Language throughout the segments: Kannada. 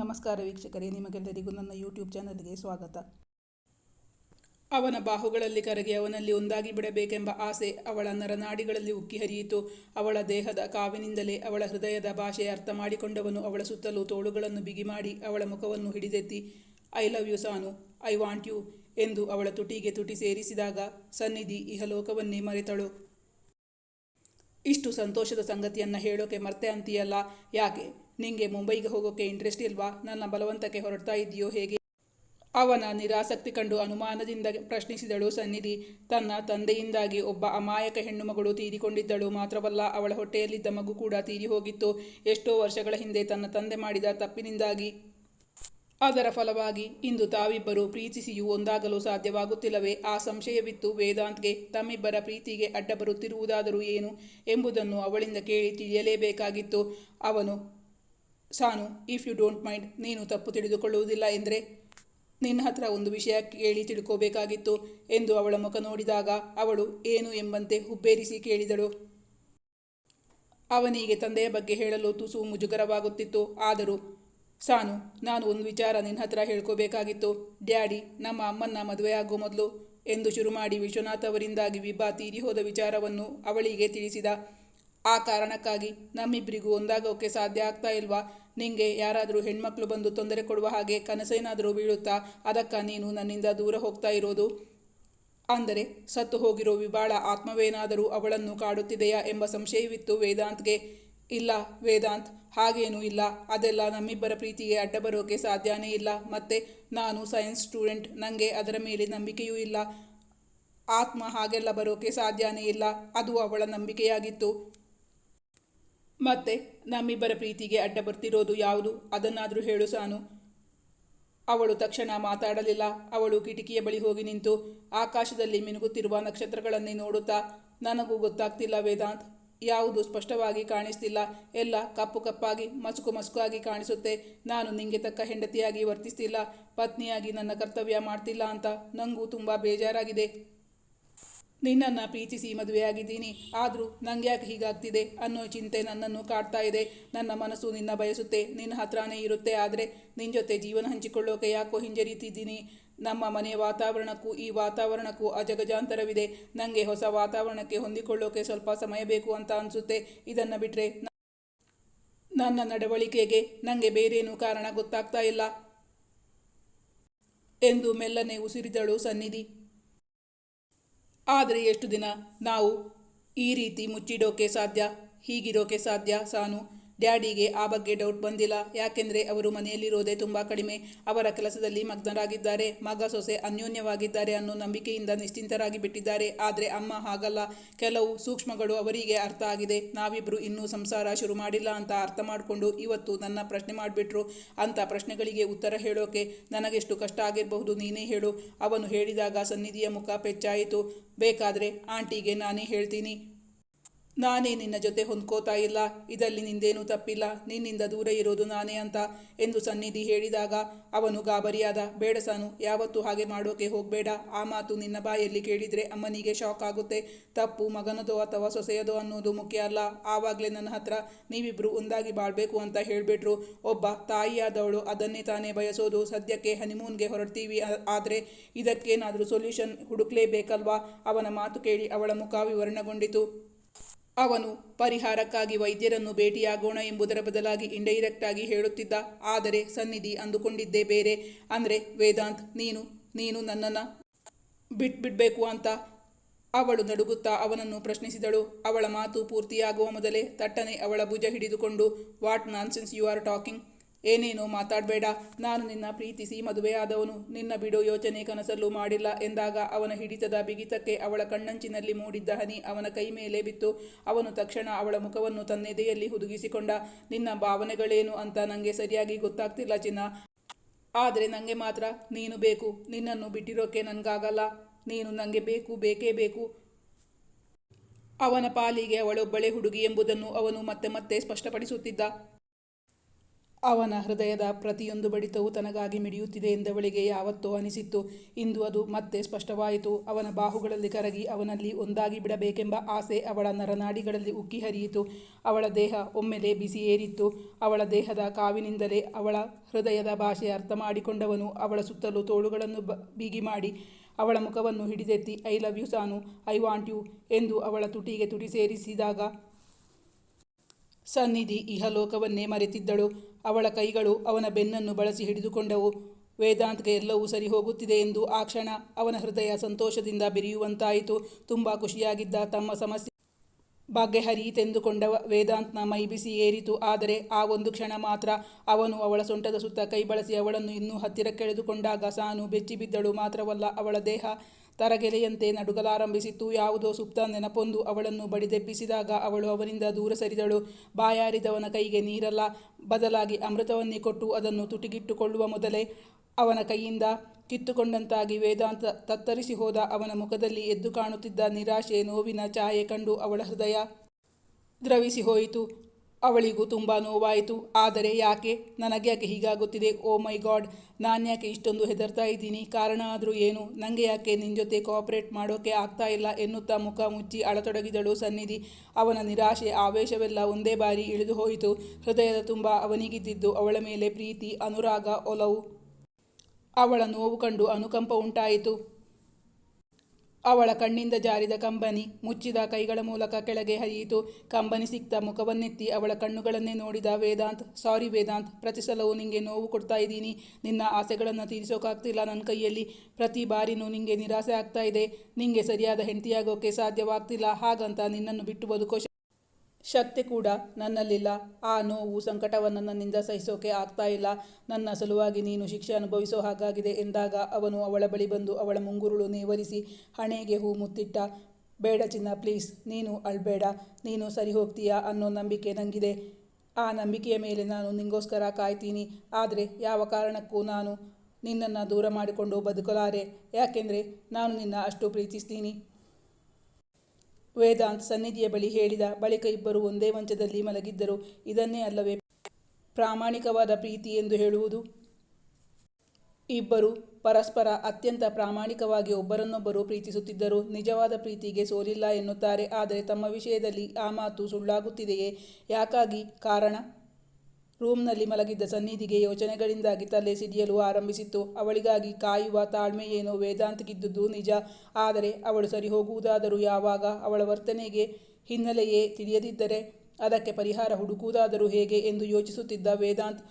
ನಮಸ್ಕಾರ ವೀಕ್ಷಕರೇ, ನಿಮಗೆಲ್ಲರಿಗೂ ನನ್ನ ಯೂಟ್ಯೂಬ್ ಚಾನಲ್ಗೆ ಸ್ವಾಗತ. ಅವನ ಬಾಹುಗಳಲ್ಲಿ ಕರಗಿ ಅವನಲ್ಲಿ ಒಂದಾಗಿ ಬಿಡಬೇಕೆಂಬ ಆಸೆ ಅವಳ ನರನಾಡಿಗಳಲ್ಲಿ ಉಕ್ಕಿ ಹರಿಯಿತು. ಅವಳ ದೇಹದ ಕಾವಿನಿಂದಲೇ ಅವಳ ಹೃದಯದ ಭಾಷೆ ಅರ್ಥ ಮಾಡಿಕೊಂಡವನು ಅವಳ ಸುತ್ತಲೂ ತೋಳುಗಳನ್ನು ಬಿಗಿ ಮಾಡಿ ಅವಳ ಮುಖವನ್ನು ಹಿಡಿದೆತ್ತಿ I love you Sanu I want you ಎಂದು ಅವಳ ತುಟಿಗೆ ತುಟಿ ಸೇರಿಸಿದಾಗ ಸನ್ನಿಧಿ ಇಹಲೋಕವನ್ನೇ ಮರೆತಳು. ಇಷ್ಟು ಸಂತೋಷದ ಸಂಗತಿಯನ್ನು ಹೇಳೋಕೆ ಮರ್ತೆ ಅಂತೀಯಲ್ಲ? ಯಾಕೆ? ನಿಂಗೆ ಮುಂಬೈಗೆ ಹೋಗೋಕೆ ಇಂಟ್ರೆಸ್ಟ್ ಇಲ್ವಾ? ನನ್ನ ಬಲವಂತಕ್ಕೆ ಹೊರಡ್ತಾ ಇದೆಯೋ ಹೇಗೆ? ಅವನ ನಿರಾಸಕ್ತಿ ಕಂಡು ಅನುಮಾನದಿಂದ ಪ್ರಶ್ನಿಸಿದಳು ಸನ್ನಿಧಿ. ತನ್ನ ತಂದೆಯಿಂದಾಗಿ ಒಬ್ಬ ಅಮಾಯಕ ಹೆಣ್ಣು ಮಗಳು ತೀರಿಕೊಂಡಿದ್ದಳು. ಮಾತ್ರವಲ್ಲ, ಅವಳ ಹೊಟ್ಟೆಯಲ್ಲಿದ್ದ ಮಗು ಕೂಡ ತೀರಿ ಹೋಗಿತ್ತು. ಎಷ್ಟೋ ವರ್ಷಗಳ ಹಿಂದೆ ತನ್ನ ತಂದೆ ಮಾಡಿದ ತಪ್ಪಿನಿಂದಾಗಿ. ಅದರ ಫಲವಾಗಿ ಇಂದು ತಾವಿಬ್ಬರು ಪ್ರೀತಿಸಿಯೂ ಒಂದಾಗಲು ಸಾಧ್ಯವಾಗುತ್ತಿಲ್ಲವೇ? ಆ ಸಂಶಯವಿತ್ತು ವೇದಾಂತ್ಗೆ. ತಮ್ಮಿಬ್ಬರ ಪ್ರೀತಿಗೆ ಅಡ್ಡ ಬರುತ್ತಿರುವುದಾದರೂ ಏನು ಎಂಬುದನ್ನು ಅವಳಿಂದ ಕೇಳಿ ತಿಳಿಯಲೇಬೇಕಾಗಿತ್ತು. ಅವನು ಸಾನು ಇಫ್ ಯು ಡೋಂಟ್ ಮೈಂಡ್ ನೀನು ತಪ್ಪು ತಿಳಿದುಕೊಳ್ಳುವುದಿಲ್ಲ ಎಂದರೆ? ನಿನ್ನ ಹತ್ರ ಒಂದು ವಿಷಯ ಕೇಳಿ ತಿಳ್ಕೋಬೇಕಾಗಿತ್ತು, ಎಂದು ಅವಳ ಮುಖ ನೋಡಿದಾಗ ಅವಳು, ಏನು ಎಂಬಂತೆ ಹುಬ್ಬೇರಿಸಿ ಕೇಳಿದಳು. ಅವನಿಗೆ ತಂದೆಯ ಬಗ್ಗೆ ಹೇಳಲು ತುಸು ಮುಜುಗರವಾಗುತ್ತಿತ್ತು. ಆದರೂ, ಸಾನು, ನಾನು ಒಂದು ವಿಚಾರ ನಿನ್ನ ಹತ್ರ ಹೇಳ್ಕೋಬೇಕಾಗಿತ್ತು. ಡ್ಯಾಡಿ, ನಮ್ಮ ಅಮ್ಮನ್ನ ಮದುವೆಯಾಗುವ ಮೊದಲು, ಎಂದು ಶುರು ಮಾಡಿ ವಿಶ್ವನಾಥ್ ಅವರಿಂದಾಗಿ ವಿಭಾ ತೀರಿ ಹೋದ ವಿಚಾರವನ್ನು ಅವಳಿಗೆ ತಿಳಿಸಿದ. ಆ ಕಾರಣಕ್ಕಾಗಿ ನಮ್ಮಿಬ್ಬರಿಗೂ ಒಂದಾಗೋಕೆ ಸಾಧ್ಯ ಆಗ್ತಾ ಇಲ್ವಾ? ನಿಂಗೆ ಯಾರಾದರೂ ಹೆಣ್ಮಕ್ಳು ಬಂದು ತೊಂದರೆ ಕೊಡುವ ಹಾಗೆ ಕನಸೇನಾದರೂ ಬೀಳುತ್ತಾ? ಅದಕ್ಕ ನೀನು ನನ್ನಿಂದ ದೂರ ಹೋಗ್ತಾ ಇರೋದು? ಅಂದರೆ ಸತ್ತು ಹೋಗಿರೋ ವಿಬಾಳ ಆತ್ಮವೇನಾದರೂ ಅವಳನ್ನು ಕಾಡುತ್ತಿದೆಯಾ ಎಂಬ ಸಂಶಯವಿತ್ತು ವೇದಾಂತ್ಗೆ. ಇಲ್ಲ ವೇದಾಂತ್, ಹಾಗೇನೂ ಇಲ್ಲ. ಅದೆಲ್ಲ ನಮ್ಮಿಬ್ಬರ ಪ್ರೀತಿಗೆ ಅಡ್ಡ ಬರೋಕೆ ಸಾಧ್ಯನೇ ಇಲ್ಲ. ಮತ್ತೆ ನಾನು ಸೈನ್ಸ್ ಸ್ಟೂಡೆಂಟ್ ನನಗೆ ಅದರ ಮೇಲೆ ನಂಬಿಕೆಯೂ ಇಲ್ಲ. ಆತ್ಮ ಹಾಗೆಲ್ಲ ಬರೋಕೆ ಸಾಧ್ಯನೇ ಇಲ್ಲ. ಅದು ಅವಳ ನಂಬಿಕೆಯಾಗಿತ್ತು. ಮತ್ತೆ ನಮ್ಮಿಬ್ಬರ ಪ್ರೀತಿಗೆ ಅಡ್ಡ ಬರ್ತಿರೋದು ಯಾವುದು? ಅದನ್ನಾದರೂ ಹೇಳು ಸಾನು. ಅವಳು ತಕ್ಷಣ ಮಾತಾಡಲಿಲ್ಲ. ಅವಳು ಕಿಟಕಿಯ ಬಳಿ ಹೋಗಿ ನಿಂತು ಆಕಾಶದಲ್ಲಿ ಮಿನುಗುತ್ತಿರುವ ನಕ್ಷತ್ರಗಳನ್ನೇ ನೋಡುತ್ತಾ, ನನಗೂ ಗೊತ್ತಾಗ್ತಿಲ್ಲ ವೇದಾಂತ್. ಯಾವುದು ಸ್ಪಷ್ಟವಾಗಿ ಕಾಣಿಸ್ತಿಲ್ಲ. ಎಲ್ಲ ಕಪ್ಪು ಕಪ್ಪಾಗಿ, ಮಸುಕು ಮಸುಕಾಗಿ ಕಾಣಿಸುತ್ತೆ. ನಾನು ನಿಂಗೆ ತಕ್ಕ ಹೆಂಡತಿಯಾಗಿ ವರ್ತಿಸ್ತಿಲ್ಲ. ಪತ್ನಿಯಾಗಿ ನನ್ನ ಕರ್ತವ್ಯ ಮಾಡ್ತಿಲ್ಲ ಅಂತ ನನಗೂ ತುಂಬ ಬೇಜಾರಾಗಿದೆ. ನಿನ್ನನ್ನು ಪ್ರೀತಿಸಿ ಮದುವೆಯಾಗಿದ್ದೀನಿ. ಆದರೂ ನಂಗೆ ಯಾಕೆ ಹೀಗಾಗ್ತಿದೆ ಅನ್ನೋ ಚಿಂತೆ ನನ್ನನ್ನು ಕಾಡ್ತಾ ಇದೆ. ನನ್ನ ಮನಸ್ಸು ನಿನ್ನ ಬಯಸುತ್ತೆ. ನಿನ್ನ ಹತ್ರನೇ ಇರುತ್ತೆ. ಆದರೆ ನಿನ್ನ ಜೊತೆ ಜೀವನ ಹಂಚಿಕೊಳ್ಳೋಕೆ ಯಾಕೋ ಹಿಂಜರಿತಿದ್ದೀನಿ. ನಮ್ಮ ಮನೆಯ ವಾತಾವರಣಕ್ಕೂ ಈ ವಾತಾವರಣಕ್ಕೂ ಅಜಗಜಾಂತರವಿದೆ. ನನಗೆ ಹೊಸ ವಾತಾವರಣಕ್ಕೆ ಹೊಂದಿಕೊಳ್ಳೋಕೆ ಸ್ವಲ್ಪ ಸಮಯ ಬೇಕು ಅಂತ ಅನಿಸುತ್ತೆ. ಇದನ್ನು ಬಿಟ್ಟರೆ ನನ್ನ ನಡವಳಿಕೆಗೆ ನನಗೆ ಬೇರೇನು ಕಾರಣ ಗೊತ್ತಾಗ್ತಾ ಇಲ್ಲ. ಎಂದು ಮೆಲ್ಲನೆ ಉಸಿರಿದಳು ಸನ್ನಿಧಿ. ಆದರೆ ಎಷ್ಟು ದಿನ ನಾವು ಈ ರೀತಿ ಮುಚ್ಚಿಡೋಕೆ ಸಾಧ್ಯ ಹೀಗಿರೋಕೆ ಸಾಧ್ಯ ಸಾನು? ಡ್ಯಾಡಿಗೆ ಆ ಬಗ್ಗೆ ಡೌಟ್ ಬಂದಿಲ್ಲ. ಯಾಕೆಂದರೆ ಅವರು ಮನೆಯಲ್ಲಿರೋದೇ ತುಂಬ ಕಡಿಮೆ. ಅವರ ಕೆಲಸದಲ್ಲಿ ಮಗ್ನರಾಗಿದ್ದಾರೆ. ಮಗ ಸೊಸೆ ಅನ್ಯೋನ್ಯವಾಗಿದ್ದಾರೆ ಅನ್ನೋ ನಂಬಿಕೆಯಿಂದ ನಿಶ್ಚಿಂತರಾಗಿ ಬಿಟ್ಟಿದ್ದಾರೆ. ಆದರೆ ಅಮ್ಮ ಹಾಗಲ್ಲ. ಕೆಲವು ಸೂಕ್ಷ್ಮಗಳು ಅವರಿಗೆ ಅರ್ಥ ಆಗಿದೆ. ನಾವಿಬ್ಬರು ಇನ್ನೂ ಸಂಸಾರ ಶುರು ಮಾಡಿಲ್ಲ ಅಂತ ಅರ್ಥ ಮಾಡಿಕೊಂಡು ಇವತ್ತು ನನ್ನ ಪ್ರಶ್ನೆ ಮಾಡಿಬಿಟ್ರು. ಅಂತ ಪ್ರಶ್ನೆಗಳಿಗೆ ಉತ್ತರ ಹೇಳೋಕೆ ನನಗೆಷ್ಟು ಕಷ್ಟ ಆಗಿರಬಹುದು ನೀನೇ ಹೇಳು. ಅವನು ಹೇಳಿದಾಗ ಸನ್ನಿಧಿಯ ಮುಖ ಪೆಚ್ಚಾಯಿತು. ಬೇಕಾದರೆ ಆಂಟಿಗೆ ನಾನೇ ಹೇಳ್ತೀನಿ. ನಾನೇ ನಿನ್ನ ಜೊತೆ ಹೊಂದ್ಕೋತಾ ಇಲ್ಲ, ಇದರಲ್ಲಿ ನಿಂದೇನೂ ತಪ್ಪಿಲ್ಲ, ನಿನ್ನಿಂದ ದೂರ ಇರೋದು ನಾನೇ ಅಂತ ಎಂದು ಸನ್ನಿಧಿ ಹೇಳಿದಾಗ, ಅವನು ಗಾಬರಿಯಾದ, ಬೇಡ ಸಾನು, ಯಾವತ್ತೂ ಹಾಗೆ ಮಾಡೋಕೆ ಹೋಗಬೇಡ, ಆ ಮಾತು ನಿನ್ನ ಬಾಯಲ್ಲಿ ಕೇಳಿದರೆ ಅಮ್ಮನಿಗೆ ಶಾಕ್ ಆಗುತ್ತೆ, ತಪ್ಪು ಮಗನದೋ ಅಥವಾ ಸೊಸೆಯದೋ ಅನ್ನೋದು ಮುಖ್ಯ ಅಲ್ಲ, ಆವಾಗಲೇ ನನ್ನ ಹತ್ರ ನೀವಿಬ್ಬರು ಒಂದಾಗಿ ಬಾಳ್ಬೇಕು ಅಂತ ಹೇಳಿಬಿಟ್ರು, ಒಬ್ಬ ತಾಯಿಯಾದವಳು ಅದನ್ನೇ ತಾನೇ ಬಯಸೋದು, ಸದ್ಯಕ್ಕೆ ಹನಿಮೂನ್ಗೆ ಹೊರಡ್ತೀವಿ ಆದರೆ ಇದಕ್ಕೇನಾದರೂ ಸೊಲ್ಯೂಷನ್ ಹುಡುಕ್ಲೇಬೇಕಲ್ವಾ, ಅವನ ಮಾತು ಕೇಳಿ ಅವಳ ಮುಖ ವಿವರಣಗೊಂಡಿತು. ಅವನು, ಪರಿಹಾರಕ್ಕಾಗಿ ವೈದ್ಯರನ್ನು ಭೇಟಿಯಾಗೋಣ ಎಂಬುದರ ಬದಲಾಗಿ ಇಂಡೈರೆಕ್ಟ್ ಆಗಿ ಹೇಳುತ್ತಿದ್ದ. ಆದರೆ ಸನ್ನಿಧಿ ಅಂದುಕೊಂಡಿದ್ದೇ ಬೇರೆ. ಅಂದರೆ, ವೇದಾಂತ್, ನೀನು ನೀನು ನನ್ನನ್ನು ಬಿಟ್ಬಿಡ್ಬೇಕು ಅಂತ. ಅವಳು ನಡುಗುತ್ತಾ ಅವನನ್ನು ಪ್ರಶ್ನಿಸಿದಳು. ಅವಳ ಮಾತು ಪೂರ್ತಿಯಾಗುವ ಮೊದಲೇ ತಟ್ಟನೆ ಅವಳ ಭುಜ ಹಿಡಿದುಕೊಂಡು, what nonsense you are talking? ಏನೇನೋ ಮಾತಾಡಬೇಡ. ನಾನು ನಿನ್ನ ಪ್ರೀತಿಸಿ ಮದುವೆಯಾದವನು ನಿನ್ನ ಬಿಡು ಯೋಚನೆ ಕನಸಲ್ಲೂ ಮಾಡಿಲ್ಲ ಎಂದಾಗ ಅವನ ಹಿಡಿತದ ಬಿಗಿತಕ್ಕೆ ಅವಳ ಕಣ್ಣಂಚಿನಲ್ಲಿ ಮೂಡಿದ್ದ ಹನಿ ಅವನ ಕೈ ಮೇಲೆ ಬಿತ್ತು. ಅವನು ತಕ್ಷಣ ಅವಳ ಮುಖವನ್ನು ತನ್ನೆದೆಯಲ್ಲಿ ಹುದುಗಿಸಿಕೊಂಡ. ನಿನ್ನ ಭಾವನೆಗಳೇನು ಅಂತ ನನಗೆ ಸರಿಯಾಗಿ ಗೊತ್ತಾಗ್ತಿಲ್ಲ ಚಿನ್ನ. ಆದರೆ ನನಗೆ ಮಾತ್ರ ನೀನು ಬೇಕು. ನಿನ್ನನ್ನು ಬಿಟ್ಟಿರೋಕೆ ನನಗಾಗಲ್ಲ. ನೀನು ನನಗೆ ಬೇಕು, ಬೇಕೇ ಬೇಕು. ಅವನ ಪಾಲಿಗೆ ಅವಳೊಬ್ಬಳೆ ಹುಡುಗಿ ಎಂಬುದನ್ನು ಅವನು ಮತ್ತೆ ಮತ್ತೆ ಸ್ಪಷ್ಟಪಡಿಸುತ್ತಿದ್ದ. ಅವನ ಹೃದಯದ ಪ್ರತಿಯೊಂದು ಬಡಿತವೂ ತನಗಾಗಿ ಮಿಡಿಯುತ್ತಿದೆ ಎಂದವಳಿಗೆ ಯಾವತ್ತೋ ಅನಿಸಿತ್ತು. ಇಂದು ಅದು ಮತ್ತೆ ಸ್ಪಷ್ಟವಾಯಿತು. ಅವನ ಬಾಹುಗಳಲ್ಲಿ ಕರಗಿ ಅವನಲ್ಲಿ ಒಂದಾಗಿ ಬಿಡಬೇಕೆಂಬ ಆಸೆ ಅವಳ ನರನಾಡಿಗಳಲ್ಲಿ ಉಕ್ಕಿ ಹರಿಯಿತು. ಅವಳ ದೇಹ ಒಮ್ಮೆಲೆ ಬಿಸಿ ಏರಿತ್ತು. ಅವಳ ದೇಹದ ಕಾವಿನಿಂದಲೇ ಅವಳ ಹೃದಯದ ಭಾಷೆ ಅರ್ಥ ಮಾಡಿಕೊಂಡವನು ಅವಳ ಸುತ್ತಲೂ ತೋಳುಗಳನ್ನು ಬೀಗಿ ಮಾಡಿ ಅವಳ ಮುಖವನ್ನು ಹಿಡಿದೆತ್ತಿ, I love you Sanu, I want you ಎಂದು ಅವಳ ತುಟಿಗೆ ತುಟಿ ಸೇರಿಸಿದಾಗ ಸನ್ನಿಧಿ ಇಹಲೋಕವನ್ನೇ ಮರೆತಿದ್ದಳು. ಅವಳ ಕೈಗಳು ಅವನ ಬೆನ್ನನ್ನು ಬಳಸಿ ಹಿಡಿದುಕೊಂಡವು. ವೇದಾಂತ್ಗೆ ಎಲ್ಲವೂ ಸರಿ ಹೋಗುತ್ತಿದೆ ಎಂದು ಆ ಕ್ಷಣ ಅವನ ಹೃದಯ ಸಂತೋಷದಿಂದ ಬೆರೆಯುವಂತಾಯಿತು. ತುಂಬ ಖುಷಿಯಾಗಿದ್ದ ತಮ್ಮ ಸಮಸ್ಯೆ ಬಗೆಹರಿಯಿತೆಂದುಕೊಂಡವ ವೇದಾಂತ್ನ ಮೈ ಬಿಸಿ ಏರಿತು. ಆದರೆ ಆ ಒಂದು ಕ್ಷಣ ಮಾತ್ರ ಅವನು ಅವಳ ಸೊಂಟದ ಸುತ್ತ ಕೈ ಬಳಸಿ ಅವಳನ್ನು ಇನ್ನೂ ಹತ್ತಿರಕ್ಕೆಳೆದುಕೊಂಡಾಗ ಸಾನು ಬೆಚ್ಚಿಬಿದ್ದಳು. ಮಾತ್ರವಲ್ಲ ಅವಳ ದೇಹ ತರಗೆಲೆಯಂತೆ ನಡುಗಲಾರಂಭಿಸಿತ್ತು. ಯಾವುದೋ ಸುಪ್ತ ನೆನಪೊಂದು ಅವಳನ್ನು ಬಡಿದೆಬ್ಬಿಸಿದಾಗ ಅವಳು ಅವನಿಂದ ದೂರ ಸರಿದಳು. ಬಾಯಾರಿದವನ ಕೈಗೆ ನೀರಲ್ಲ. ಬದಲಾಗಿ ಅಮೃತವನ್ನೇ ಕೊಟ್ಟು ಅದನ್ನು ತುಟಿಗಿಟ್ಟುಕೊಳ್ಳುವ ಮೊದಲೇ ಅವನ ಕೈಯಿಂದ ಕಿತ್ತುಕೊಂಡಂತಾಗಿ ವೇದಾಂತ ತತ್ತರಿಸಿ ಹೋದ ಅವನ ಮುಖದಲ್ಲಿ ಎದ್ದು ಕಾಣುತ್ತಿದ್ದ ನಿರಾಶೆ ನೋವಿನ ಛಾಯೆ ಕಂಡು ಅವಳ ಹೃದಯ ದ್ರವಿಸಿ ಹೋಯಿತು. ಅವಳಿಗೂ ತುಂಬ ನೋವಾಯಿತು. ಆದರೆ ಯಾಕೆ? ನನಗ್ಯಾಕೆ ಹೀಗಾಗುತ್ತಿದೆ? ಓ ಮೈ ಗಾಡ್ ನಾನ್ಯಾಕೆ ಇಷ್ಟೊಂದು ಹೆದರ್ತಾ ಇದ್ದೀನಿ? ಕಾರಣ ಆದರೂ ಏನು? ನನಗೆ ಯಾಕೆ ನಿನ್ನ ಜೊತೆ ಕೋಆಪರೇಟ್ ಮಾಡೋಕ್ಕೆ ಆಗ್ತಾ ಇಲ್ಲ ಎನ್ನುತ್ತಾ ಮುಖ ಮುಚ್ಚಿ ಅಳತೊಡಗಿದಳು ಸನ್ನಿಧಿ. ಅವನ ನಿರಾಶೆ, ಆವೇಶವೆಲ್ಲ ಒಂದೇ ಬಾರಿ ಇಳಿದು ಹೋಯಿತು. ಹೃದಯದ ತುಂಬ ಅವನಿಗಿದ್ದಿದ್ದು ಅವಳ ಮೇಲೆ ಪ್ರೀತಿ, ಅನುರಾಗ, ಒಲವು. ಅವಳ ನೋವು ಕಂಡು ಅನುಕಂಪ ಉಂಟಾಯಿತು. ಅವಳ ಕಣ್ಣಿಂದ ಜಾರಿದ ಕಂಬನಿ ಮುಚ್ಚಿದ ಕೈಗಳ ಮೂಲಕ ಕೆಳಗೆ ಹರಿಯಿತು. ಕಂಬನಿ ಸಿಕ್ತ ಮುಖವನ್ನೆತ್ತಿ ಅವಳ ಕಣ್ಣುಗಳನ್ನೇ ನೋಡಿದ ವೇದಾಂತ್, ಸಾರಿ ವೇದಾಂತ್ ಪ್ರತಿ ಸಲವೂ ನಿಂಗೆ ನೋವು ಕೊಡ್ತಾ ಇದ್ದೀನಿ. ನಿನ್ನ ಆಸೆಗಳನ್ನು ತೀರಿಸೋಕಾಗ್ತಿಲ್ಲ ನನ್ನ ಕೈಯಲ್ಲಿ. ಪ್ರತಿ ಬಾರಿನೂ ನಿಂಗೆ ನಿರಾಸೆ ಆಗ್ತಾ ಇದೆ. ನಿಂಗೆ ಸರಿಯಾದ ಹೆಂಡತಿಯಾಗೋಕೆ ಸಾಧ್ಯವಾಗ್ತಿಲ್ಲ. ಹಾಗಂತ ನಿನ್ನನ್ನು ಬಿಟ್ಟು ಬದುಕೋ ಶ- ಶಕ್ತಿ ಕೂಡ ನನ್ನಲ್ಲಿಲ್ಲ. ಆ ನೋವು, ಸಂಕಟವನ್ನು ನನ್ನಿಂದ ಸಹಿಸೋಕೆ ಆಗ್ತಾ ಇಲ್ಲ. ನನ್ನ ಸಲುವಾಗಿ ನೀನು ಶಿಕ್ಷೆ ಅನುಭವಿಸೋ ಹಾಗಾಗಿದೆ ಎಂದಾಗ ಅವನು ಅವಳ ಬಳಿ ಬಂದು ಅವಳ ಮುಂಗುರುಳು ನೇವರಿಸಿ ಹಣೆಗೆ ಹೂ ಮುತ್ತಿಟ್ಟ, ಬೇಡ ಚಿನ್ನ, ಪ್ಲೀಸ್, ನೀನು ಅಳ್ಬೇಡ. ನೀನು ಸರಿ ಹೋಗ್ತೀಯಾ ಅನ್ನೋ ನಂಬಿಕೆ ನನಗಿದೆ ಆ ನಂಬಿಕೆಯ ಮೇಲೆ ನಾನು ನಿಂಗೋಸ್ಕರ ಕಾಯ್ತೀನಿ. ಆದರೆ ಯಾವ ಕಾರಣಕ್ಕೂ ನಾನು ನಿನ್ನನ್ನು ದೂರ ಮಾಡಿಕೊಂಡು ಬದುಕಲಾರೆ. ಯಾಕೆಂದರೆ ನಾನು ನಿನ್ನ ಅಷ್ಟು ಪ್ರೀತಿಸ್ತೀನಿ. ವೇದಾಂತ್ ಸನ್ನಿಧಿಯ ಬಳಿ ಹೇಳಿದ, ಬಳಿಕ ಇಬ್ಬರು ಒಂದೇ ಮಂಚದಲ್ಲಿ ಮಲಗಿದ್ದರು. ಇದನ್ನೇ ಅಲ್ಲವೇ ಪ್ರಾಮಾಣಿಕವಾದ ಪ್ರೀತಿ ಎಂದು ಹೇಳುವುದು? ಇಬ್ಬರು ಪರಸ್ಪರ ಅತ್ಯಂತ ಪ್ರಾಮಾಣಿಕವಾಗಿ ಒಬ್ಬರನ್ನೊಬ್ಬರು ಪ್ರೀತಿಸುತ್ತಿದ್ದರು ನಿಜವಾದ ಪ್ರೀತಿಗೆ ಸೋಲಿಲ್ಲ ಎನ್ನುತ್ತಾರೆ. ಆದರೆ ತಮ್ಮ ವಿಷಯದಲ್ಲಿ ಆ ಮಾತು ಸುಳ್ಳಾಗುತ್ತಿದೆಯೇ? ಯಾಕಾಗಿ? ಕಾರಣ? ರೂಮ್ನಲ್ಲಿ ಮಲಗಿದ್ದ ಸನ್ನಿಧಿಗೆ ಯೋಚನೆಗಳಿಂದಾಗಿ ತಲೆ ಸಿಡಿಯಲು ಆರಂಭಿಸಿತ್ತು. ಅವಳಿಗಾಗಿ ಕಾಯುವ ತಾಳ್ಮೆ ಏನೋ ವೇದಾಂತಗಿದ್ದುದು ನಿಜ. ಆದರೆ ಅವಳು ಸರಿ ಹೋಗುವುದಾದರೂ ಯಾವಾಗ ಅವಳ ವರ್ತನೆಗೆ ಹಿನ್ನೆಲೆಯೇ ತಿಳಿಯದಿದ್ದರೆ ಅದಕ್ಕೆ ಪರಿಹಾರ ಹುಡುಕುವುದಾದರೂ ಹೇಗೆ ಎಂದು ಯೋಚಿಸುತ್ತಿದ್ದ ವೇದಾಂತ್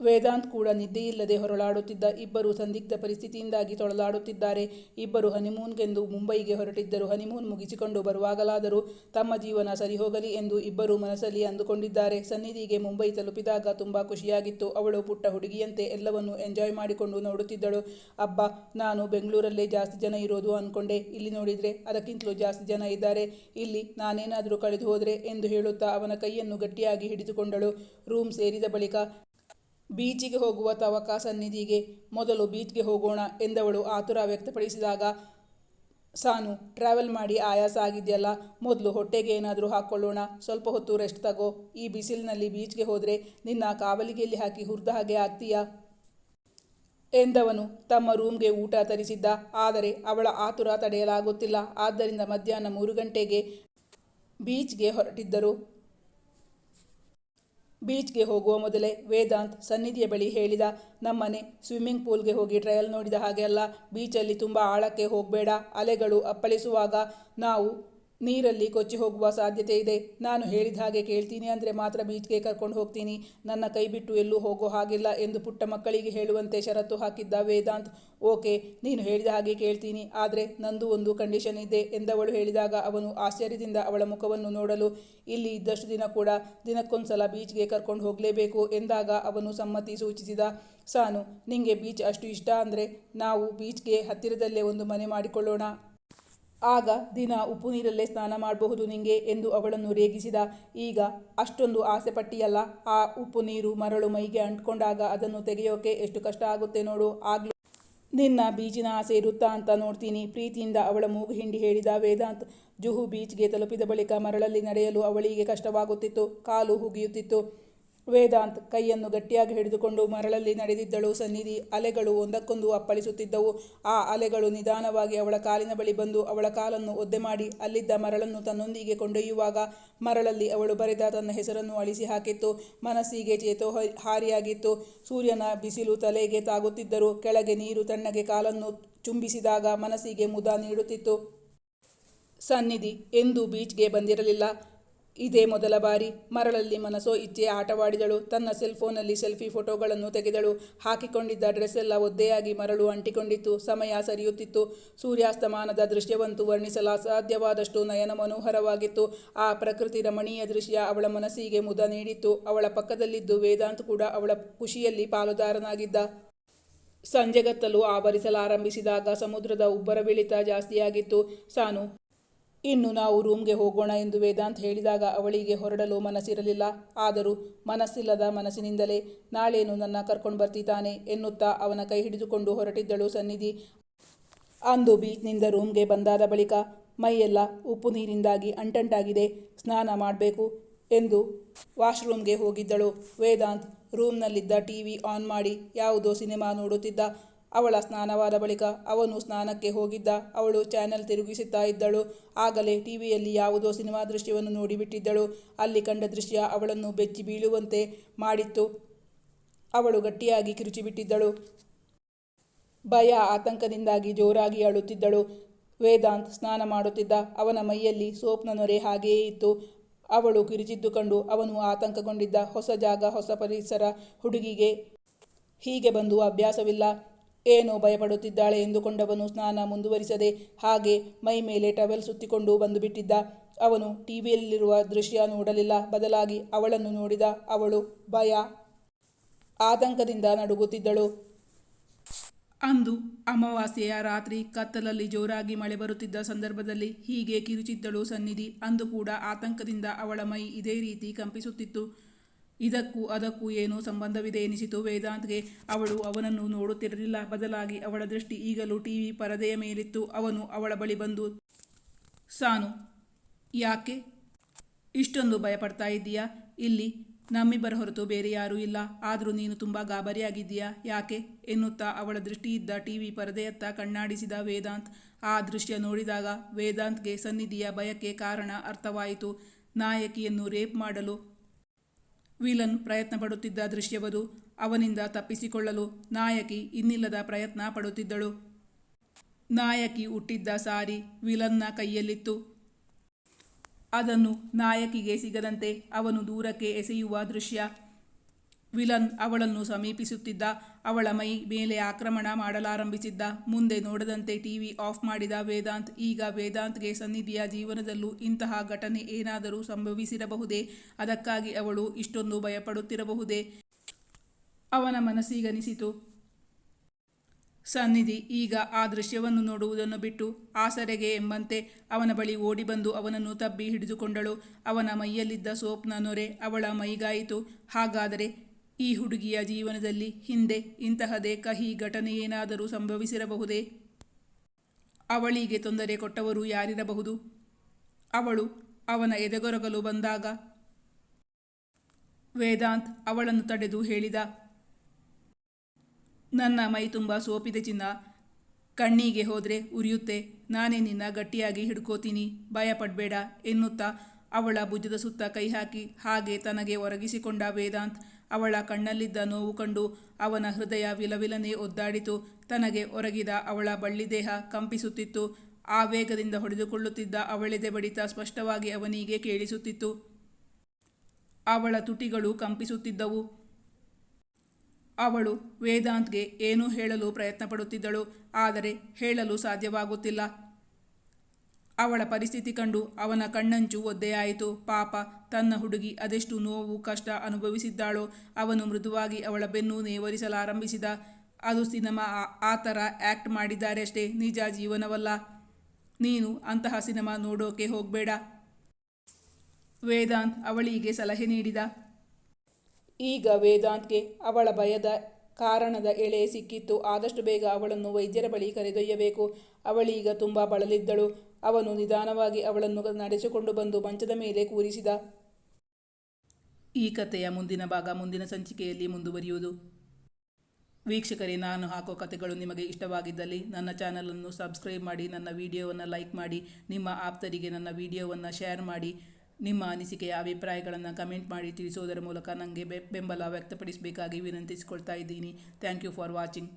ವೇದಾಂತ್ ಕೂಡ ನಿದ್ದೆಯಿಲ್ಲದೆ ಹೊರಳಾಡುತ್ತಿದ್ದ ಇಬ್ಬರು ಸಂದಿಗ್ಧ ಪರಿಸ್ಥಿತಿಯಿಂದಾಗಿ ತೊಳಲಾಡುತ್ತಿದ್ದಾರೆ. ಇಬ್ಬರು ಹನಿಮೂನ್ಗೆಂದು ಮುಂಬೈಗೆ ಹೊರಟಿದ್ದರು. ಹನಿಮೂನ್ ಮುಗಿಸಿಕೊಂಡು ಬರುವಾಗಲಾದರೂ ತಮ್ಮ ಜೀವನ ಸರಿ ಹೋಗಲಿ ಎಂದು ಇಬ್ಬರು ಮನಸ್ಸಲ್ಲಿ ಅಂದುಕೊಂಡಿದ್ದಾರೆ. ಸನ್ನಿಧಿಗೆ ಮುಂಬೈ ತಲುಪಿದಾಗ ತುಂಬ ಖುಷಿಯಾಗಿತ್ತು. ಅವಳು ಪುಟ್ಟ ಹುಡುಗಿಯಂತೆ ಎಲ್ಲವನ್ನು ಎಂಜಾಯ್ ಮಾಡಿಕೊಂಡು ನೋಡುತ್ತಿದ್ದಳು. ಅಬ್ಬ, ನಾನು ಬೆಂಗಳೂರಲ್ಲೇ ಜಾಸ್ತಿ ಜನ ಇರೋದು ಅಂದ್ಕೊಂಡೆ ಇಲ್ಲಿ ನೋಡಿದರೆ ಅದಕ್ಕಿಂತಲೂ ಜಾಸ್ತಿ ಜನ ಇದ್ದಾರೆ. ಇಲ್ಲಿ ನಾನೇನಾದರೂ ಕಳೆದು ಹೋದರೆ? ಎಂದು ಹೇಳುತ್ತಾ ಅವನ ಕೈಯನ್ನು ಗಟ್ಟಿಯಾಗಿ ಹಿಡಿದುಕೊಂಡಳು. ರೂಮ್ ಸೇರಿದ ಬಳಿಕ ಬೀಚಿಗೆ ಹೋಗುವ ತವಕ ಸನ್ನಿಧಿಗೆ ಮೊದಲು ಬೀಚ್ಗೆ ಹೋಗೋಣ ಎಂದವಳು ಆತುರ ವ್ಯಕ್ತಪಡಿಸಿದಾಗ, ಸಾನು ಟ್ರಾವೆಲ್ ಮಾಡಿ ಆಯಾಸ ಆಗಿದೆಯಲ್ಲ, ಮೊದಲು ಹೊಟ್ಟೆಗೆ ಏನಾದರೂ ಹಾಕ್ಕೊಳ್ಳೋಣ ಸ್ವಲ್ಪ ಹೊತ್ತು ರೆಸ್ಟ್ ತಗೋ, ಈ ಬಿಸಿಲಿನಲ್ಲಿ ಬೀಚ್ಗೆ ಹೋದರೆ ನಿನ್ನ ಕಾವಲಿಗೆಯಲ್ಲಿ ಹಾಕಿ ಹುರಿದ ಹಾಗೆ ಆಗ್ತೀಯಾ? ಎಂದವನು ತಮ್ಮ ರೂಮ್ಗೆ ಊಟ ತರಿಸಿದ್ದ, ಆದರೆ ಅವಳ ಆತುರ ತಡೆಯಲಾಗುತ್ತಿಲ್ಲ. ಆದ್ದರಿಂದ ಮಧ್ಯಾಹ್ನ ಮೂರು ಗಂಟೆಗೆ ಬೀಚ್ಗೆ ಹೊರಟಿದ್ದರು. ಬೀಚ್ಗೆ ಹೋಗುವ ಮೊದಲೇ ವೇದಾಂತ್ ಸನ್ನಿಧಿಯ ಬಳಿ ಹೇಳಿದ, ನಮ್ಮನೆ ಸ್ವಿಮ್ಮಿಂಗ್ ಪೂಲ್ಗೆ ಹೋಗಿ ಟ್ರಯಲ್ ನೋಡಿದ ಹಾಗೆ ಅಲ್ಲ, ಬೀಚಲ್ಲಿ ತುಂಬ ಆಳಕ್ಕೆ ಹೋಗಬೇಡ, ಅಲೆಗಳು ಅಪ್ಪಳಿಸುವಾಗ ನಾವು ನೀರಲ್ಲಿ ಕೊಚ್ಚಿ ಹೋಗುವ ಸಾಧ್ಯತೆ ಇದೆ. ನಾನು ಹೇಳಿದ ಹಾಗೆ ಕೇಳ್ತೀನಿ ಅಂದರೆ ಮಾತ್ರ ಬೀಚ್ಗೆ ಕರ್ಕೊಂಡು ಹೋಗ್ತೀನಿ. ನನ್ನ ಕೈ ಬಿಟ್ಟು ಎಲ್ಲೂ ಹೋಗೋ ಹಾಗಿಲ್ಲ ಎಂದು ಪುಟ್ಟ ಮಕ್ಕಳಿಗೆ ಹೇಳುವಂತೆ ಷರತ್ತು ಹಾಕಿದ್ದ ವೇದಾಂತ್, ಓಕೆ, ನೀನು ಹೇಳಿದ ಹಾಗೆ ಕೇಳ್ತೀನಿ, ಆದರೆ ನಂದು ಒಂದು ಕಂಡೀಷನ್ ಇದೆ ಎಂದವಳು ಹೇಳಿದಾಗ ಅವನು ಆಶ್ಚರ್ಯದಿಂದ ಅವಳ ಮುಖವನ್ನು ನೋಡಲು, ಇಲ್ಲಿ ಇದ್ದಷ್ಟು ದಿನ ಕೂಡ ದಿನಕ್ಕೊಂದ್ಸಲ ಬೀಚ್ಗೆ ಕರ್ಕೊಂಡು ಹೋಗಲೇಬೇಕು ಎಂದಾಗ ಅವನು ಸಮ್ಮತಿ ಸೂಚಿಸಿದ, ಸಾನು, ನಿಂಗೆ ಬೀಚ್ ಅಷ್ಟು ಇಷ್ಟ ಅಂದರೆ ನಾವು ಬೀಚ್ಗೆ ಹತ್ತಿರದಲ್ಲೇ ಒಂದು ಮನೆ ಮಾಡಿಕೊಳ್ಳೋಣ. ಆಗ ದಿನ ಉಪ್ಪು ನೀರಲ್ಲೇ ಸ್ನಾನ ಮಾಡಬಹುದು ನಿಂಗೆ ಎಂದು ಅವಳನ್ನು ರೇಗಿಸಿದ. ಈಗ ಅಷ್ಟೊಂದು ಆಸೆ ಪಟ್ಟಿಯಲ್ಲ. ಆ ಉಪ್ಪು ನೀರು ಮರಳು ಮೈಗೆ ಅಂಟ್ಕೊಂಡಾಗ ಅದನ್ನು ತೆಗೆಯೋಕೆ ಎಷ್ಟು ಕಷ್ಟ ಆಗುತ್ತೆ ನೋಡು. ಆಗ್ಲೂ ನಿನ್ನ ಬೀಚಿನ ಆಸೆ ಇರುತ್ತಾ ಅಂತ ನೋಡ್ತೀನಿ. ಪ್ರೀತಿಯಿಂದ ಅವಳ ಮೂಗು ಹಿಂಡಿ ಹೇಳಿದ ವೇದಾಂತ್ ಜುಹು ಬೀಚ್ಗೆ ತಲುಪಿದ ಬಳಿಕ ಮರಳಲ್ಲಿ ನಡೆಯಲು ಅವಳಿಗೆ ಕಷ್ಟವಾಗುತ್ತಿತ್ತು. ಕಾಲು ಹುಗಿಯುತ್ತಿತ್ತು. ವೇದಾಂತ್ ಕೈಯನ್ನು ಗಟ್ಟಿಯಾಗಿ ಹಿಡಿದುಕೊಂಡು ಮರಳಲ್ಲಿ ನಡೆದಿದ್ದಳು. ಸನ್ನಿಧಿ ಅಲೆಗಳು ಒಂದಕ್ಕೊಂದು ಅಪ್ಪಳಿಸುತ್ತಿದ್ದವು. ಆ ಅಲೆಗಳು ನಿಧಾನವಾಗಿ ಅವಳ ಕಾಲಿನ ಬಳಿ ಬಂದು ಅವಳ ಕಾಲನ್ನು ಒದ್ದೆ ಮಾಡಿ ಅಲ್ಲಿದ್ದ ಮರಳನ್ನು ತನ್ನೊಂದಿಗೆ ಕೊಂಡೊಯ್ಯುವಾಗ ಮರಳಲ್ಲಿ ಅವಳು ಬರೆದ ತನ್ನ ಹೆಸರನ್ನು ಅಳಿಸಿ ಹಾಕಿತ್ತು. ಮನಸ್ಸಿಗೆ ಚೇತೋ ಹಾರಿಯಾಗಿತ್ತು ಸೂರ್ಯನ ಬಿಸಿಲು ತಲೆಗೆ ತಾಗುತ್ತಿದ್ದರು ಕೆಳಗೆ ನೀರು ತಣ್ಣಗೆ ಕಾಲನ್ನು ಚುಂಬಿಸಿದಾಗ ಮನಸ್ಸಿಗೆ ಮುದ ನೀಡುತ್ತಿತ್ತು. ಸನ್ನಿಧಿ ಎಂದೂ ಬೀಚ್ಗೆ ಬಂದಿರಲಿಲ್ಲ. ಇದೇ ಮೊದಲ ಬಾರಿ ಮರಳಲ್ಲಿ ಮನಸೋ ಇಚ್ಛೆ ಆಟವಾಡಿದಳು. ತನ್ನ ಸೆಲ್ಫೋನಲ್ಲಿ ಸೆಲ್ಫಿ ಫೋಟೋಗಳನ್ನು ತೆಗೆದಳು. ಹಾಕಿಕೊಂಡಿದ್ದ ಡ್ರೆಸ್ ಎಲ್ಲ ಒದ್ದೆಯಾಗಿ ಮರಳು ಅಂಟಿಕೊಂಡಿತ್ತು. ಸಮಯ ಸರಿಯುತ್ತಿತ್ತು. ಸೂರ್ಯಾಸ್ತಮಾನದ ದೃಶ್ಯವಂತೂ ವರ್ಣಿಸಲು ಅಸಾಧ್ಯವಾದಷ್ಟು ನಯನ ಮನೋಹರವಾಗಿತ್ತು. ಆ ಪ್ರಕೃತಿ ರಮಣೀಯ ದೃಶ್ಯ ಅವಳ ಮನಸ್ಸಿಗೆ ಮುದ ನೀಡಿತ್ತು. ಅವಳ ಪಕ್ಕದಲ್ಲಿದ್ದು ವೇದಾಂತ್ ಕೂಡ ಅವಳ ಖುಷಿಯಲ್ಲಿ ಪಾಲುದಾರನಾಗಿದ್ದ. ಸಂಜೆಗತ್ತಲು ಆವರಿಸಲಾರಂಭಿಸಿದಾಗ ಸಮುದ್ರದ ಉಬ್ಬರವಿಳಿತ ಜಾಸ್ತಿಯಾಗಿತ್ತು. ಸಾನು ಇನ್ನು ನಾವು ರೂಮ್ಗೆ ಹೋಗೋಣ ಎಂದು ವೇದಾಂತ್ ಹೇಳಿದಾಗ ಅವಳಿಗೆ ಹೊರಡಲು ಮನಸ್ಸಿರಲಿಲ್ಲ. ಆದರೂ ಮನಸ್ಸಿಲ್ಲದ ಮನಸ್ಸಿನಿಂದಲೇ ನಾಳೇನು ನನ್ನ ಕರ್ಕೊಂಡು ಬರ್ತಿದ್ದಾನೆ ಎನ್ನುತ್ತಾ ಅವನ ಕೈ ಹಿಡಿದುಕೊಂಡು ಹೊರಟಿದ್ದಳು ಸನ್ನಿಧಿ. ಅಂದು ಬೀಚ್ನಿಂದ ರೂಮ್ಗೆ ಬಂದಾದ ಬಳಿಕ, ಮೈಯೆಲ್ಲ ಉಪ್ಪು ನೀರಿಂದಾಗಿ ಅಂಟಂಟಾಗಿದೆ, ಸ್ನಾನ ಮಾಡಬೇಕು ಎಂದು ವಾಶ್ರೂಮ್ಗೆ ಹೋಗಿದ್ದಳು. ವೇದಾಂತ್ ರೂಮ್ನಲ್ಲಿದ್ದ ಟಿ ವಿ ಆನ್ ಮಾಡಿ ಯಾವುದೋ ಸಿನಿಮಾ ನೋಡುತ್ತಿದ್ದ. ಅವಳ ಸ್ನಾನವಾದ ಬಳಿಕ ಅವನು ಸ್ನಾನಕ್ಕೆ ಹೋಗಿದ್ದ. ಅವಳು ಚಾನೆಲ್ ತಿರುಗಿಸುತ್ತಾ ಇದ್ದಳು. ಆಗಲೇ ಟಿವಿಯಲ್ಲಿ ಯಾವುದೋ ಸಿನಿಮಾ ದೃಶ್ಯವನ್ನು ನೋಡಿಬಿಟ್ಟಿದ್ದಳು. ಅಲ್ಲಿ ಕಂಡ ದೃಶ್ಯ ಅವಳನ್ನು ಬೆಚ್ಚಿ ಬೀಳುವಂತೆ ಮಾಡಿತ್ತು. ಅವಳು ಗಟ್ಟಿಯಾಗಿ ಕಿರುಚಿಬಿಟ್ಟಿದ್ದಳು. ಭಯ ಆತಂಕದಿಂದಾಗಿ ಜೋರಾಗಿ ಅಳುತ್ತಿದ್ದಳು. ವೇದಾಂತ್ ಸ್ನಾನ ಮಾಡುತ್ತಿದ್ದ. ಅವನ ಮೈಯಲ್ಲಿ ಸೋಪ್ನ ನೊರೆ ಹಾಗೆಯೇ ಇತ್ತು. ಅವಳು ಕಿರುಚಿದ್ದು ಕಂಡು ಅವನು ಆತಂಕಗೊಂಡಿದ್ದ. ಹೊಸ ಜಾಗ, ಹೊಸ ಪರಿಸರ, ಹುಡುಗಿಗೆ ಹೀಗೆ ಬಂದು ಅಭ್ಯಾಸವಿಲ್ಲ. ಏನೋ ಭಯಪಡುತ್ತಿದ್ದಾಳೆ ಎಂದುಕೊಂಡವನು ಸ್ನಾನ ಮುಂದುವರಿಸದೆ ಹಾಗೆ ಮೈ ಮೇಲೆ ಟವೆಲ್ ಸುತ್ತಿಕೊಂಡು ಬಂದುಬಿಟ್ಟಿದ್ದ. ಅವನು ಟಿವಿಯಲ್ಲಿರುವ ದೃಶ್ಯ ನೋಡಲಿಲ್ಲ. ಬದಲಾಗಿ ಅವಳನ್ನು ನೋಡಿದ ಅವಳು ಭಯ, ಆತಂಕದಿಂದ ನಡುಗುತ್ತಿದ್ದಳು. ಅಂದು ಅಮಾವಾಸ್ಯೆಯ ರಾತ್ರಿ ಕತ್ತಲಲ್ಲಿ ಜೋರಾಗಿ ಮಳೆ ಬರುತ್ತಿದ್ದ ಸಂದರ್ಭದಲ್ಲಿ ಹೀಗೆ ಕಿರುಚಿದ್ದಳು ಸನ್ನಿಧಿ. ಅಂದು ಕೂಡ ಆತಂಕದಿಂದ ಅವಳ ಮೈ ಇದೇ ರೀತಿ ಕಂಪಿಸುತ್ತಿತ್ತು. ಇದಕ್ಕೂ ಅದಕ್ಕೂ ಏನೋ ಸಂಬಂಧವಿದೆ ಎನಿಸಿತು ವೇದಾಂತ್ಗೆ. ಅವಳು ಅವನನ್ನು ನೋಡುತ್ತಿರಲಿಲ್ಲ. ಬದಲಾಗಿ ಅವಳ ದೃಷ್ಟಿ ಈಗಲೂ ಟಿವಿ ಪರದೆಯ ಮೇಲಿತ್ತು. ಅವನು ಅವಳ ಬಳಿ ಬಂದು, ಸಾನು, ಯಾಕೆ? ಇಷ್ಟೊಂದು ಭಯಪಡ್ತಾ ಇದ್ದೀಯಾ? ಇಲ್ಲಿ ನಮ್ಮಿಬ್ಬರ ಹೊರತು ಬೇರೆ ಯಾರೂ ಇಲ್ಲ. ಆದರೂ ನೀನು ತುಂಬ ಗಾಬರಿಯಾಗಿದ್ದೀಯಾ? ಯಾಕೆ? ಎನ್ನುತ್ತಾ ಅವಳ ದೃಷ್ಟಿಯಿದ್ದ ಟಿವಿ ಪರದೆಯತ್ತ ಕಣ್ಣಾಡಿಸಿದ ವೇದಾಂತ್. ಆ ದೃಶ್ಯ ನೋಡಿದಾಗ ವೇದಾಂತ್ಗೆ ಸನ್ನಿಧಿಯ ಭಯಕ್ಕೆ ಕಾರಣ ಅರ್ಥವಾಯಿತು. ನಾಯಕಿಯನ್ನು ರೇಪ್ ಮಾಡಲು ವಿಲನ್ ಪ್ರಯತ್ನ ಪಡುತ್ತಿದ್ದ ದೃಶ್ಯವದು ಅವನಿಂದ ತಪ್ಪಿಸಿಕೊಳ್ಳಲು ನಾಯಕಿ ಇನ್ನಿಲ್ಲದ ಪ್ರಯತ್ನ ಪಡುತ್ತಿದ್ದಳು. ನಾಯಕಿ ಹುಟ್ಟಿದ್ದ ಸಾರಿ ವಿಲನ್ನ ಕೈಯಲ್ಲಿತ್ತು. ಅದನ್ನು ನಾಯಕಿಗೆ ಸಿಗದಂತೆ ಅವನು ದೂರಕ್ಕೆ ಎಸೆಯುವ ದೃಶ್ಯ. ವಿಲನ್ ಅವಳನ್ನು ಸಮೀಪಿಸುತ್ತಿದ್ದ, ಅವಳ ಮೈ ಮೇಲೆ ಆಕ್ರಮಣ ಮಾಡಲಾರಂಭಿಸಿದ್ದ, ಮುಂದೆ ನೋಡದಂತೆ ಟಿವಿ ಆಫ್ ಮಾಡಿದ ವೇದಾಂತ್, ಈಗ ವೇದಾಂತ್ಗೆ ಸನ್ನಿಧಿಯ ಜೀವನದಲ್ಲೂ ಇಂತಹ ಘಟನೆ ಏನಾದರೂ ಸಂಭವಿಸಿರಬಹುದೇ? ಅದಕ್ಕಾಗಿ ಅವಳು ಇಷ್ಟೊಂದು ಭಯಪಡುತ್ತಿರಬಹುದೇ? ಅವನ ಮನಸ್ಸಿಗನಿಸಿತು. ಸನ್ನಿಧಿ, ಈಗ ಆ ದೃಶ್ಯವನ್ನು ನೋಡುವುದನ್ನು ಬಿಟ್ಟು ಆಸರೆಗೆ ಎಂಬಂತೆ ಅವನ ಬಳಿ ಓಡಿಬಂದು ಅವನನ್ನು ತಬ್ಬಿ ಹಿಡಿದುಕೊಂಡಳು. ಅವನ ಮೈಯಲ್ಲಿದ್ದ ಸೋಪ್ನ ನೊರೆ ಅವಳ ಮೈಗಾಯಿತು. ಹಾಗಾದರೆ ಈ ಹುಡುಗಿಯ ಜೀವನದಲ್ಲಿ ಹಿಂದೆ ಇಂತಹದೇ ಕಹಿ ಘಟನೆಯೇನಾದರೂ ಸಂಭವಿಸಿರಬಹುದೇ? ಅವಳಿಗೆ ತೊಂದರೆ ಕೊಟ್ಟವರು ಯಾರಿರಬಹುದು? ಅವಳು ಅವನ ಎದೆಗೊರಗಲು ಬಂದಾಗ? ವೇದಾಂತ್ ಅವಳನ್ನು ತಡೆದು ಹೇಳಿದ, ನನ್ನ ಮೈ ತುಂಬ ಸೋಪಿದೆ ಚಿನ್ನ. ಕಣ್ಣಿಗೆ ಹೋದರೆ ಉರಿಯುತ್ತೆ. ನಾನೇ ನಿನ್ನ ಗಟ್ಟಿಯಾಗಿ ಹಿಡ್ಕೋತೀನಿ. ಭಯ ಪಡಬೇಡ ಎನ್ನುತ್ತಾ ಅವಳ ಭುಜದ ಸುತ್ತ ಕೈ ಹಾಕಿ ಹಾಗೆ ತನಗೆ ಒರಗಿಸಿಕೊಂಡ ವೇದಾಂತ್ ಅವಳ ಕಣ್ಣಲ್ಲಿದ್ದ ನೋವು ಕಂಡು ಅವನ ಹೃದಯ ವಿಲವಿಲನೆ ಒದ್ದಾಡಿತು. ತನಗೆ ಒರಗಿದ ಅವಳ ಬಳ್ಳಿದೇಹ ಕಂಪಿಸುತ್ತಿತ್ತು. ಆ ವೇಗದಿಂದ ಹೊಡೆದುಕೊಳ್ಳುತ್ತಿದ್ದ ಅವಳೆದೆ ಬಡಿತ ಸ್ಪಷ್ಟವಾಗಿ ಅವನಿಗೆ ಕೇಳಿಸುತ್ತಿತ್ತು. ಅವಳ ತುಟಿಗಳು ಕಂಪಿಸುತ್ತಿದ್ದವು. ಅವಳು ವೇದಾಂತ್ಗೆ ಏನೂ ಹೇಳಲು ಪ್ರಯತ್ನಪಡುತ್ತಿದ್ದಳು, ಆದರೆ ಹೇಳಲು ಸಾಧ್ಯವಾಗುತ್ತಿಲ್ಲ. ಅವಳ ಪರಿಸ್ಥಿತಿ ಕಂಡು ಅವನ ಕಣ್ಣಂಚು ಒದ್ದೆಯಾಯಿತು. ಪಾಪ, ತನ್ನ ಹುಡುಗಿ ಅದೆಷ್ಟು ನೋವು, ಕಷ್ಟ ಅನುಭವಿಸಿದ್ದಾಳೋ ಅವನು ಮೃದುವಾಗಿ ಅವಳ ಬೆನ್ನು ನೇವರಿಸಲಾರಂಭಿಸಿದ. ಅದು ಸಿನಿಮಾ ಆ- ಥರ ಆ್ಯಕ್ಟ್ ಮಾಡಿದ್ದಾರೆ ಅಷ್ಟೇ ನಿಜ ಜೀವನವಲ್ಲ. ನೀನು ಅಂತಹ ಸಿನಿಮಾ ನೋಡೋಕೆ ಹೋಗಬೇಡ. ವೇದಾಂತ್ ಅವಳಿಗೆ ಸಲಹೆ ನೀಡಿದ. ಈಗ ವೇದಾಂತ್ಗೆ ಅವಳ ಭಯದ ಕಾರಣದ ಎಳೆ ಸಿಕ್ಕಿತ್ತು. ಆದಷ್ಟು ಬೇಗ ಅವಳನ್ನು ವೈದ್ಯರ ಬಳಿ ಕರೆದೊಯ್ಯಬೇಕು. ಅವಳೀಗ ತುಂಬ ಬಳಲಿದ್ದಳು. ಅವನು ನಿಧಾನವಾಗಿ ಅವಳನ್ನು ನಡೆಸಿಕೊಂಡು ಬಂದು ಮಂಚದ ಮೇಲೆ ಕೂರಿಸಿದ. ಈ ಕಥೆಯ ಮುಂದಿನ ಭಾಗ ಮುಂದಿನ ಸಂಚಿಕೆಯಲ್ಲಿ ಮುಂದುವರಿಯುವುದು. ವೀಕ್ಷಕರೇ, ನಾನು ಹಾಕೋ ಕಥೆಗಳು ನಿಮಗೆ ಇಷ್ಟವಾಗಿದ್ದಲ್ಲಿ ನನ್ನ ಚಾನಲನ್ನು ಸಬ್ಸ್ಕ್ರೈಬ್ ಮಾಡಿ, ನನ್ನ ವಿಡಿಯೋವನ್ನು ಲೈಕ್ ಮಾಡಿ, ನಿಮ್ಮ ಆಪ್ತರಿಗೆ ನನ್ನ ವಿಡಿಯೋವನ್ನು ಶೇರ್ ಮಾಡಿ, ನಿಮ್ಮ ಅನಿಸಿಕೆಯ ಅಭಿಪ್ರಾಯಗಳನ್ನು ಕಮೆಂಟ್ ಮಾಡಿ ತಿಳಿಸೋದರ ಮೂಲಕ ನನಗೆ ಬೆಂಬಲ ವ್ಯಕ್ತಪಡಿಸಬೇಕಾಗಿ ವಿನಂತಿಸಿಕೊಳ್ತಾ ಇದ್ದೀನಿ. Thank you for watching.